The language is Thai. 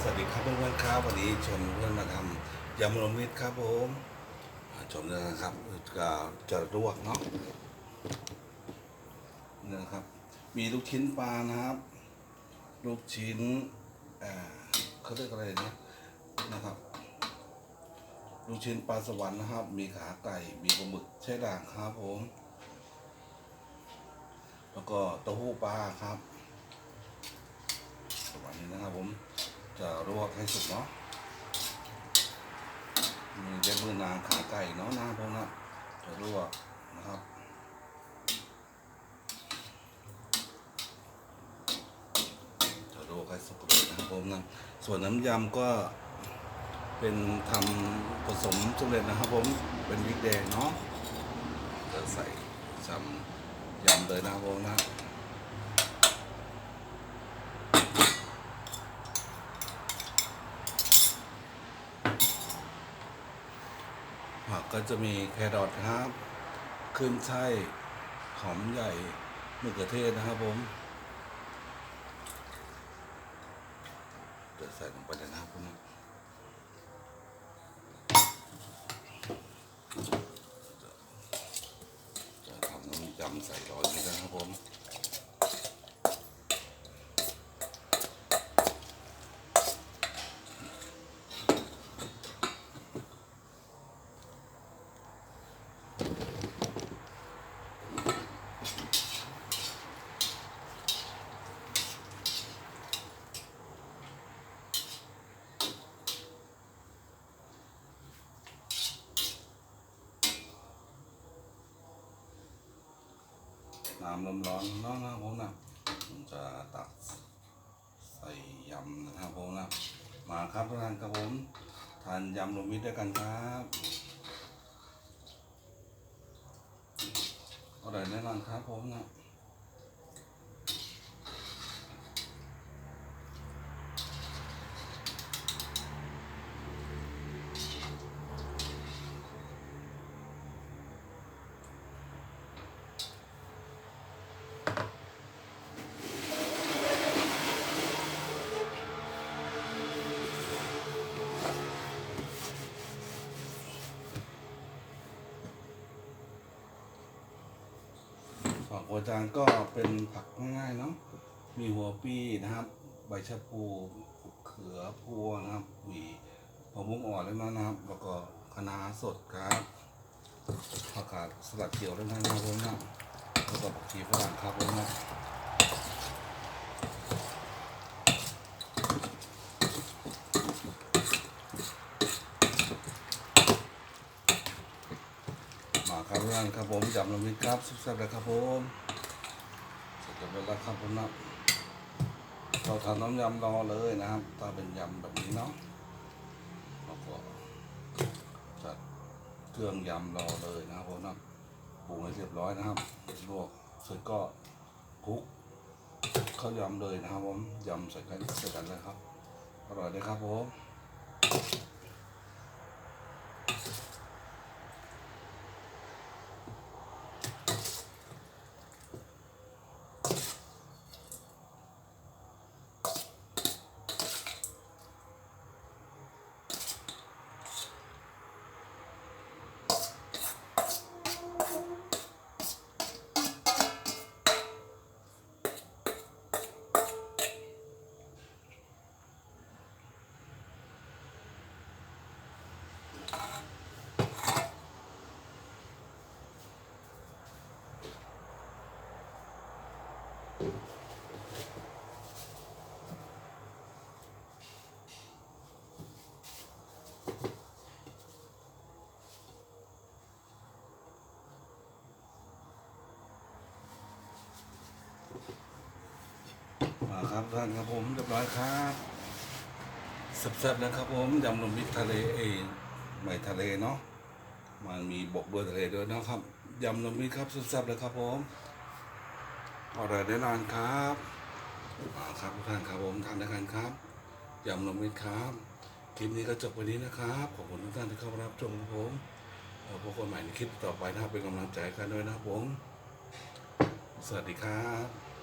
สวัสดีครับเพื่อนๆครับวันนี้ชวนเพื่อนมาทำยำรวมมิตรครับผมชมเลยนะครับก็จะลวกเนาะเนี่ยนะครับ มีลูกชิ้นปลานะครับ ลูกชิ้นเขาเรียกอะไรนะนะครับ ลูกชิ้นปลาสวรรค์นะครับ มีขาไก่มีปลาหมึกแช่ด่างครับผม แล้วก็เต้าหู้ปลาครับประมาณนี้นะครับผม จะลวกให้สุกเนาะมีเล็บมือนางขาไก่เนาะน้าพวกนั้นจะลวกนะครับจะลวกให้สุกเลยนะครับผมนะส่วนน้ำยำก็เป็นทำผสมสำเร็จนะครับผมเป็นวิกแดงเนาะจะใส่จำยำเลยนะครับผมนะ ผักก็จะมีแครอทครับขึ้นช่ายหอมใหญ่มะเขือเทศนะครับผมจะใส่ลงไปเลยนะครับผมนะจะจะทำน้ำยำใส่ร้อยนี้นะครับผม น้ำร้อนร้อนนะนะครับผมนะผมจะตักใส่ยำนะครับผมนะมาครับทุกท่านครับผมทานยำรวมมิตรด้วยกันครับอร่อยแน่นอนครับผมนะ ผักหัวจานก็เป็นผักง่ายๆเนาะ มีหัวปีนะครับ ใบชะพูเขือพวงนะครับมีผักบุ้งอ่อนเล้วนะครับ แล้วก็คะน้าสดครับผักกาดสลัดเขียวด้วยนะครับผมนะแล้วก็ผักชีฝรั่งครับผมนะมา ครับเพื่อนครับผมจับลงมิตรครับสุดแซ่บเลยครับผมเสร็จเรียบร้อยแล้วครับผมนะเราทำน้ำยำรอเลยนะครับ ถ้าเป็นยำแบบนี้เนาะเราก็จัดเครื่องยำรอเลยนะครับผมนะปรุงให้เรียบร้อยนะครับลวกเสร็จก็คลุกเข้ายำเลยนะครับผมยำใส่กันใส่กันเลยครับอร่อยเลยครับผม ครับท่านครับผมเรียบร้อยครับแซ่บๆนะครับผมยำนมมิตรทะเลเองไม่ทะเลเนาะมันมีบกด้วยทะเลด้วยนะครับยำนมมิตรครับแซบๆเลยครับผมอร่อยแน่นอนครับมาครับทุกท่านครับผมทานด้วยกันครับยำนมมิตรครับคลิปนี้ก็จบวันนี้นะครับขอบคุณทุกท่านที่เข้ามารับชมครับผมเราพบกันใหม่ในคลิปต่อไปนะครับเป็นกำลังใจกันด้วยนะครับผม สวัสดีครับ